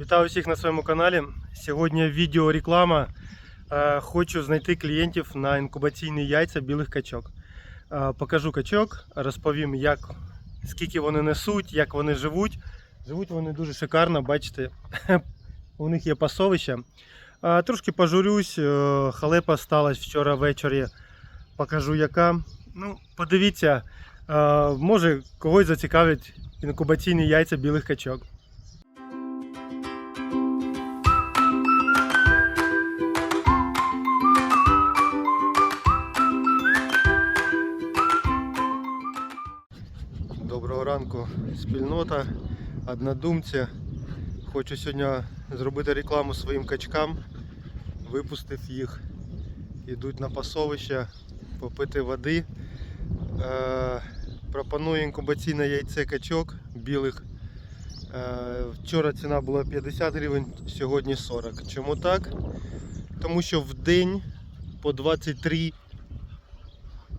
Вітаю всіх на своєму каналі. Сьогодні відео реклама. Е, Хочу знайти клієнтів на інкубаційні яйця білих качок. Е, Покажу качок, розповім, як, скільки вони несуть, як вони живуть. Живуть вони дуже шикарно, бачите, у них є пасовище. Е, Трошки пожурюсь, халепа сталася вчора ввечері. Покажу яка. Ну, подивіться, може когось зацікавить інкубаційні яйця білих качок. Спільнота, однодумці. Хочу сьогодні зробити рекламу своїм качкам. Випустив їх. Йдуть на пасовище попити води. Е, пропоную інкубаційне яйце качок білих. Е, вчора ціна була 50 гривень, сьогодні 40. Чому так? Тому що в день по 23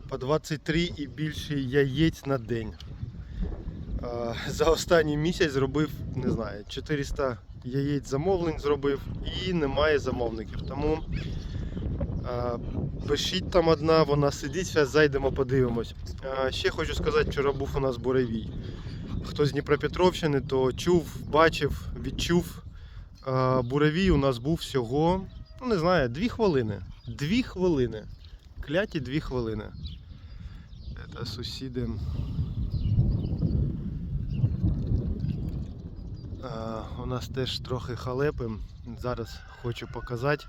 по 23 і більше яєць на день. А, За останній місяць зробив, не знаю, 400 яєць замовлень зробив і немає замовників. Тому пишіть там одна, вона сидить, зараз зайдемо, подивимось. Ще хочу сказати, вчора був у нас буревій. Хто з Дніпропетровщини, то чув, бачив, відчув. Буревій у нас був всього, ну не знаю, 2 хвилини. 2 хвилини. Кляті 2 хвилини. Це сусіди. У нас теж трохи халепи. Зараз хочу показати.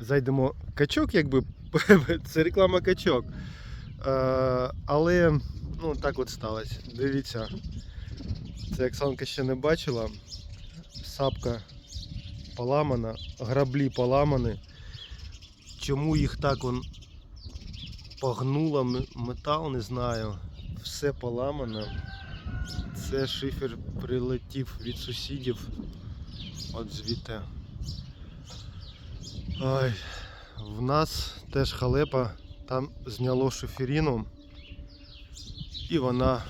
Зайдемо качок, якби це реклама качок. Але ну так от сталося. Дивіться. Це Оксанка ще не бачила. Сапка поламана, граблі поламані. Чому їх так он погнуло метал, не знаю. Все поламано. Це шифер прилетів від сусідів. От звідти. Ой, в нас теж халепа. Там зняло шиферину і вона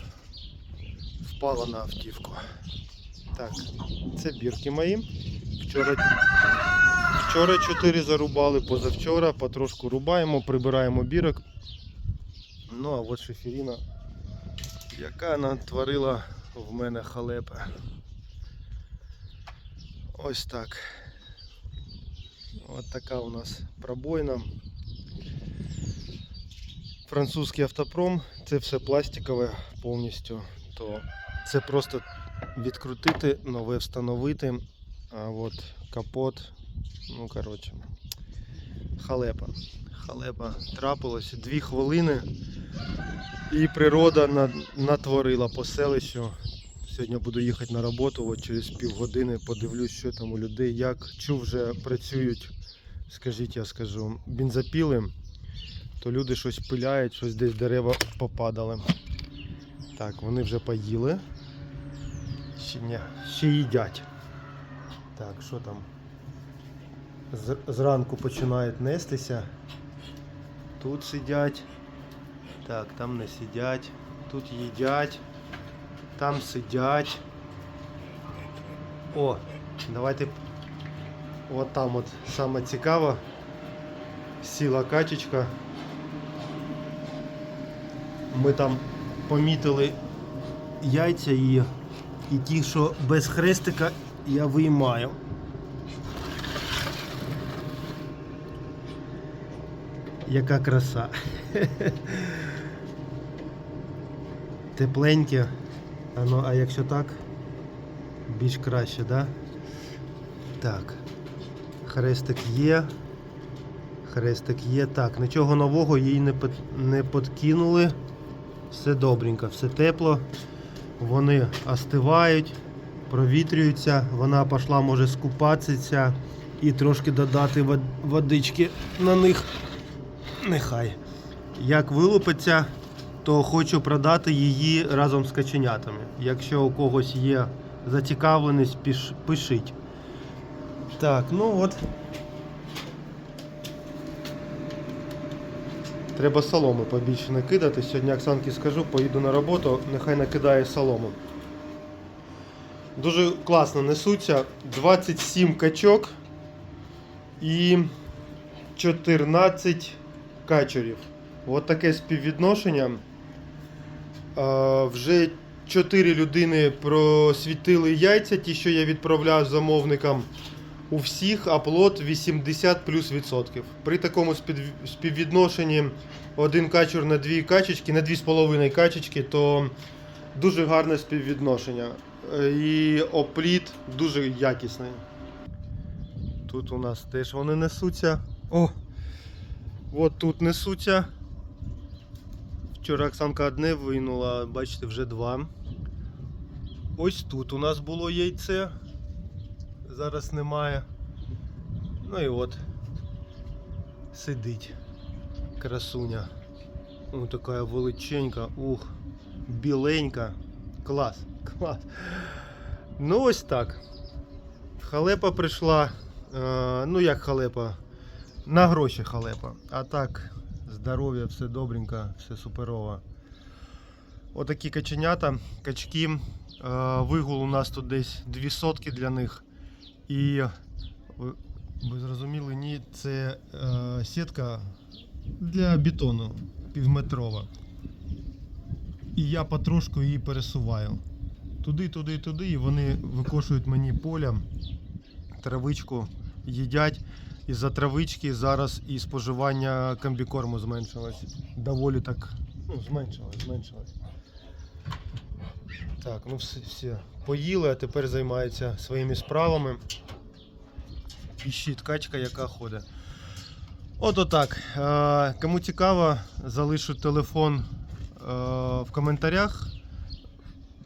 впала на автівку. Так, це бірки мої. Вчора, вчора 4 зарубали, позавчора потрошку рубаємо, прибираємо бірок. Ну а от шиферина яка натворила в мене халепа. Ось так. Ось така у нас пробойна. Французький автопром, це все пластикове повністю, то це просто відкрутити, нове встановити. А от капот, ну коротше, халепа. Халепа трапилося дві хвилини. І природа натворила по селищу. Сьогодні буду їхати на роботу, от через півгодини подивлюсь, що там у людей, як чув вже працюють, скажіть, я скажу, бензопіли, то люди щось пиляють, щось десь дерева попадали. Так, вони вже поїли. Ще, ні, ще їдять. Так, що там? Зранку починають нестися. Тут сидять. Так, там не сидять, тут їдять, там сидять. О, давайте от там от саме цікаво. Сіла качечка. Ми там помітили яйця її. І ті, що без хрестика, я виймаю. Яка краса. Тепленьке. А, ну, а якщо так, більш краще, да? Так. Хрестик є. Хрестик є. Так, нічого нового їй не, не подкинули. Все добренько, все тепло. Вони остивають, провітрюються. Вона пішла, може, скупатися і трошки додати водички на них. Нехай. Як вилупиться, то хочу продати її разом з каченятами. Якщо у когось є зацікавленість, піш- пишіть. Так, ну от. Треба соломи побільше накидати. Сьогодні Оксанки скажу, поїду на роботу, нехай накидає солому. Дуже класно несуться. 27 качок і 14 качурів. От таке співвідношення. Вже 4 людини просвітили яйця, ті, що я відправляю замовникам. У всіх аплод 80 плюс відсотків. При такому співвідношенні один качур на дві качечки, на дві з половиною качечки, то дуже гарне співвідношення. Е, І опліт дуже якісний. Тут у нас теж вони несуться. О! От тут несуться. Вчора Оксанка одне винула, бачите, вже два. Ось тут у нас було яйце. Зараз немає. Ну і от. Сидить. Красуня. Ну така величенька. Ух. Біленька. Клас. Клас. Ну ось так. Халепа прийшла. Е, ну як халепа? На гроші халепа. А так, здоров'я, все добренько, все суперово. Отакі каченята, качки. Е, вигул у нас тут десь дві сотки для них. І ви зрозуміли, ні, це е, сітка для бетону півметрова. І я потрошку її пересуваю. Туди, туди, туди, і вони викошують мені поля, травичку їдять. І за травички зараз і споживання комбікорму зменшилось. Доволі так. Ну, зменшилось, зменшилось. Так, ну все, все. Поїли, а тепер займаються своїми справами. Іщить качка, яка ходить. От отак. Кому цікаво, залишу телефон е, в коментарях.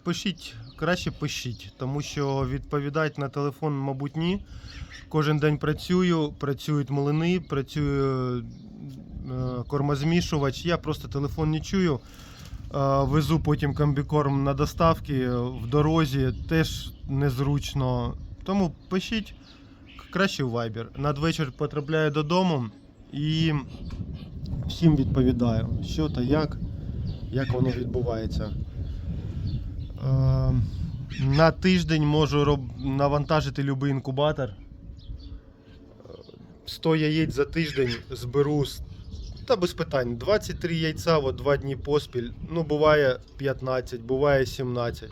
Пишіть, краще пишіть, тому що відповідати на телефон, мабуть, ні. Кожен день працюю, працюють млини, працює е, кормозмішувач. Я просто телефон не чую. Е, Везу потім комбікорм на доставки в дорозі, теж незручно. Тому пишіть краще в Viber. Надвечір потрапляю додому і всім відповідаю, що та як, як воно відбувається. Е, На тиждень можу роб... навантажити будь-який інкубатор. Е, 100 яєць за тиждень зберу та без питань. 23 яйця от 2 дні поспіль. Ну, буває 15, буває 17.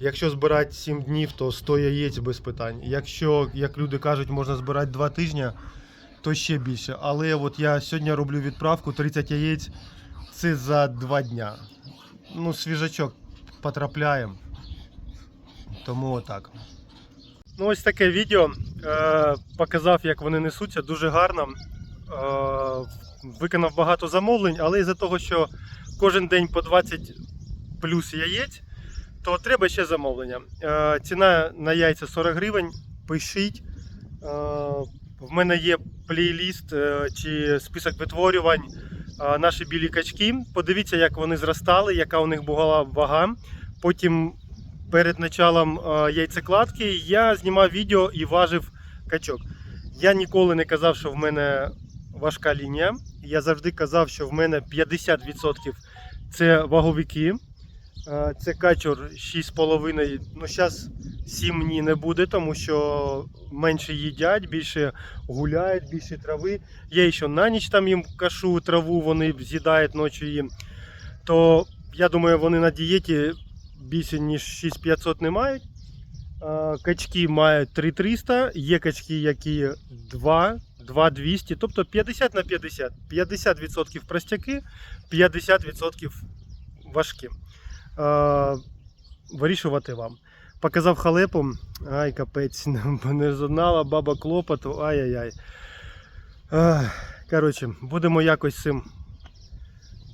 Якщо збирати 7 днів, то 100 яєць без питань. Якщо, як люди кажуть, можна збирати 2 тижні, то ще більше. Але от я сьогодні роблю відправку 30 яєць. Це за 2 дня. Ну, свіжачок потрапляємо. Тому отак. Ну, ось таке відео. Е, показав, як вони несуться, дуже гарно. Е, виконав багато замовлень, але із-за того, що кожен день по 20 плюс яєць, то треба ще замовлення. Е, ціна на яйця 40 гривень. Пишіть. Е, в мене є плейліст е, чи список витворювань наші білі качки. Подивіться, як вони зростали, яка у них була вага. Потім перед началом яйцекладки я знімав відео і важив качок. Я ніколи не казав, що в мене важка лінія. Я завжди казав, що в мене 50% це ваговики. Е, Це качур 6,5. Ну, зараз 7 ні не буде, тому що менше їдять, більше гуляють, більше трави. Я ще на ніч там їм кашу, траву, вони з'їдають ночі їм. То я думаю, вони на дієті більше ніж 6500 не мають. Е, Качки мають 3300, є качки, які 2, 2200, тобто 50 на 50. 50% простяки, 50% важкі. Е, Вирішувати вам. Показав халепу, ай капець, не знала баба клопоту, ай-яй-яй. Е, Коротше, будемо якось з цим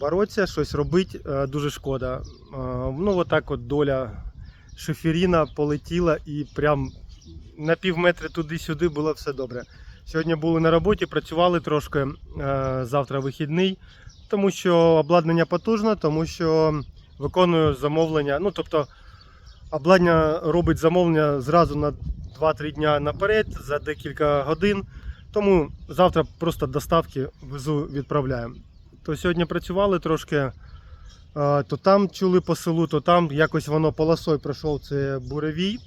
боротися, щось робити, е, дуже шкода. Ну, отак от доля шоферіна полетіла і прям на пів метри туди-сюди було все добре. Сьогодні були на роботі, працювали трошки, завтра вихідний, тому що обладнання потужне, тому що виконую замовлення. Ну, тобто, обладнання робить замовлення зразу на 2-3 дня наперед, за декілька годин. Тому завтра просто доставки везу, відправляємо. То сьогодні працювали трошки, е, то там чули по селу, то там якось воно полосою пройшов це буревій.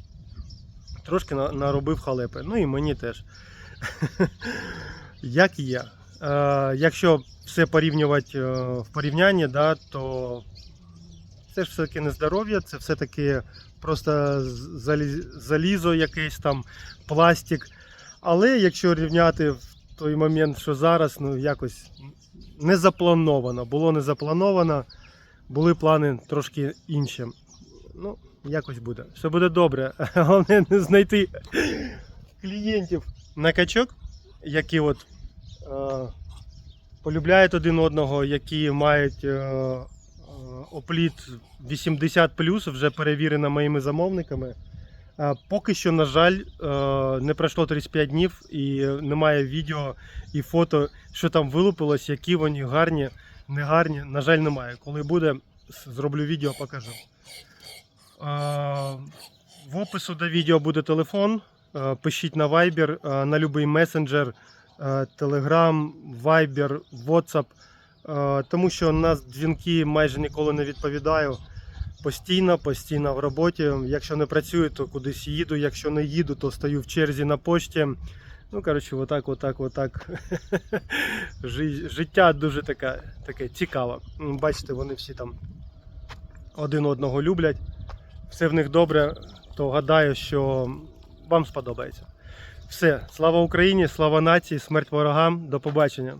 трошки наробив халепи. Ну і мені теж. Як є. Е, якщо все порівнювати е, в порівнянні, то це ж все-таки не здоров'я, це все-таки просто залізо якесь там, пластик. Але якщо рівняти в той момент, що зараз, ну якось не заплановано. Було не заплановано, були плани трошки інші. Ну, якось буде. Все буде добре. Головне не знайти клієнтів на качок, які от е, полюбляють один одного, які мають е, опліт 80 вже перевірено моїми замовниками. Е, Поки що, на жаль, е, не пройшло 35 днів і немає відео і фото, що там вилупилось, які вони гарні, не гарні. На жаль, немає. Коли буде, зроблю відео, покажу. Е, В опису до відео буде телефон. Пишіть на Viber, на будь-який месенджер, Telegram, Viber, WhatsApp. Е, Тому що на дзвінки майже ніколи не відповідаю. Постійно, постійно в роботі. Якщо не працюю, то кудись їду. Якщо не їду, то стою в черзі на пошті. Ну, коротше, отак, отак, отак. Життя дуже таке, таке цікаве. Бачите, вони всі там один одного люблять. Все в них добре, то гадаю, що вам сподобається. Все, слава Україні, слава нації, смерть ворогам. До побачення.